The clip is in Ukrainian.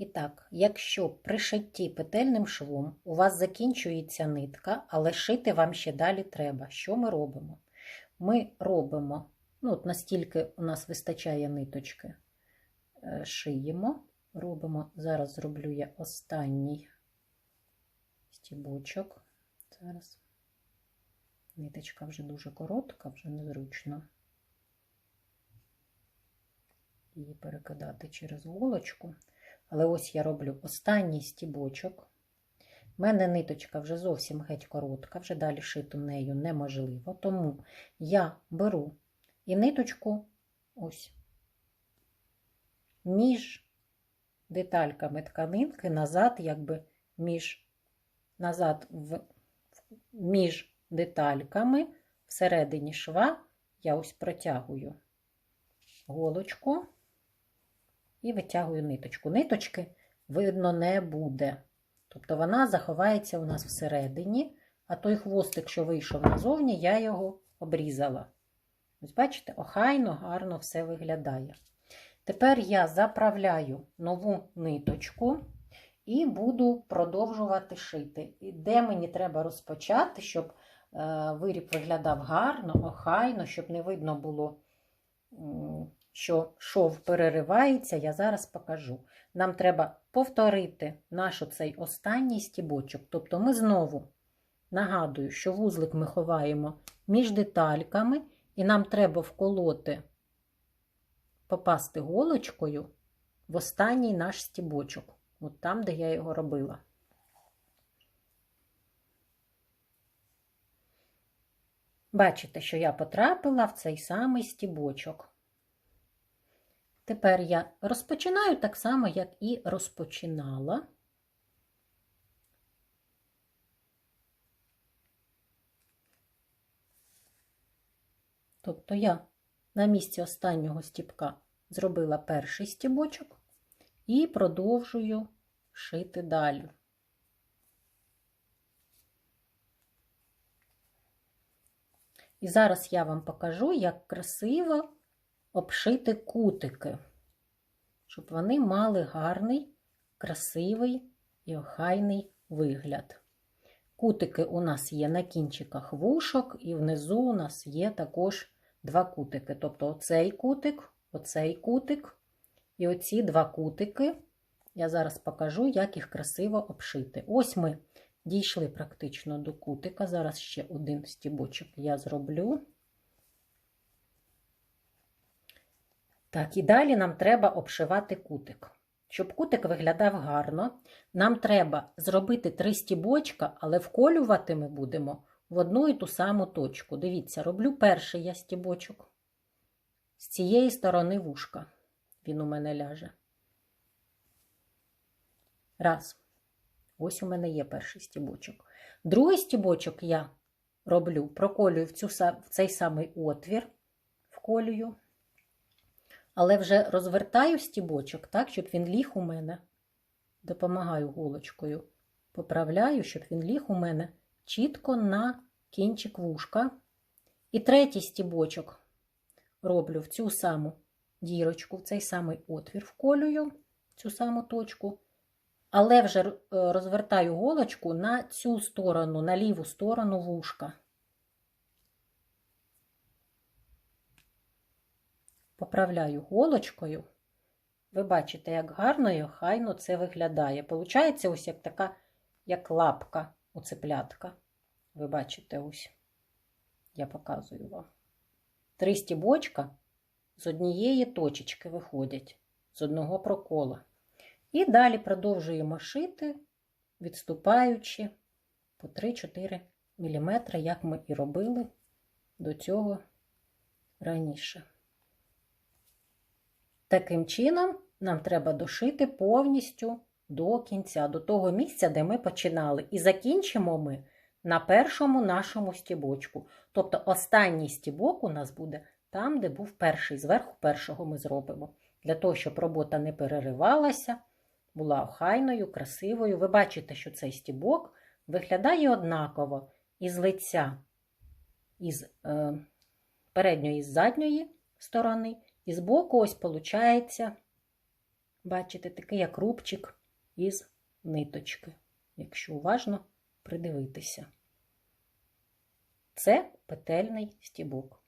І так, якщо при шитті петельним швом у вас закінчується нитка, але шити вам ще далі треба, що ми робимо? Ми робимо, ну от настільки у нас вистачає ниточки, е, шиємо, робимо, зараз зроблю я останній стібочок. Зараз ниточка вже дуже коротка, вже незручно її перекидати через голочку. Але ось я роблю останній стібочок. У мене ниточка вже зовсім геть коротка, вже далі шити нею неможливо. Тому я беру і ниточку ось між детальками тканинки назад, якби між назад в, між детальками всередині шва я ось протягую голочку і витягую ниточку. Ниточки видно не буде. Тобто вона заховається у нас всередині, а той хвостик, що вийшов назовні, я його обрізала. Ось, бачите, охайно, гарно все виглядає. Тепер я заправляю нову ниточку і буду продовжувати шити. І де мені треба розпочати, щоб е, виріб виглядав гарно, охайно, щоб не видно було що шов переривається, я зараз покажу. Нам треба повторити наш оцей останній стібочок. Тобто ми знову нагадую, що вузлик ми ховаємо між детальками, і нам треба вколоти, попасти голочкою в останній наш стібочок, от там, де я його робила. Бачите, що я потрапила в цей самий стібочок. Тепер я розпочинаю так само, як і розпочинала. Тобто я на місці останнього стіпка зробила перший стібочок і продовжую шити далі. І зараз я вам покажу, як красиво обшити кутики, щоб вони мали гарний, красивий і охайний вигляд. Кутики у нас є на кінчиках вушок, і внизу у нас є також два кутики. Тобто оцей кутик, оцей кутик і оці два кутики. Я зараз покажу, як їх красиво обшити. Ось ми дійшли практично до кутика. Зараз ще один стібочок я зроблю. Так, і далі нам треба обшивати кутик. Щоб кутик виглядав гарно, нам треба зробити три стібочка, але вколювати ми будемо в одну і ту саму точку. Дивіться, роблю перший я стібочок. З цієї сторони вушка. Він у мене ляже. Раз. Ось у мене є перший стібочок. Другий стібочок я роблю, проколюю в, цю, в цей самий отвір, вколюю але вже розвертаю стібочок так, щоб він ліг у мене. Допомагаю голочкою, поправляю, щоб він ліг у мене чітко на кінчик вушка. І третій стібочок роблю в цю саму дірочку, в цей самий отвір вколюю, цю саму точку, але вже е, розвертаю голочку на цю сторону, на ліву сторону вушка. Поправляю голочкою. Ви бачите, як гарно і охайно це виглядає. Получається ось як така, як лапка у цеплятка. Ви бачите ось, я показую вам. Три стібочка з однієї точечки виходять, з одного прокола. І далі продовжуємо шити, відступаючи по 3-4 мм, як ми і робили до цього раніше. Таким чином, нам треба дошити повністю до кінця, до того місця, де ми починали. І закінчимо ми на першому нашому стібочку. Тобто останній стібок у нас буде там, де був перший, зверху першого ми зробимо. Для того, щоб робота не переривалася, була охайною, красивою. Ви бачите, що цей стібок виглядає однаково із лиця, із е, передньої і задньої сторони. І збоку ось виходить бачите, такий як рубчик із ниточки, якщо уважно придивитися. Це петельний стібок.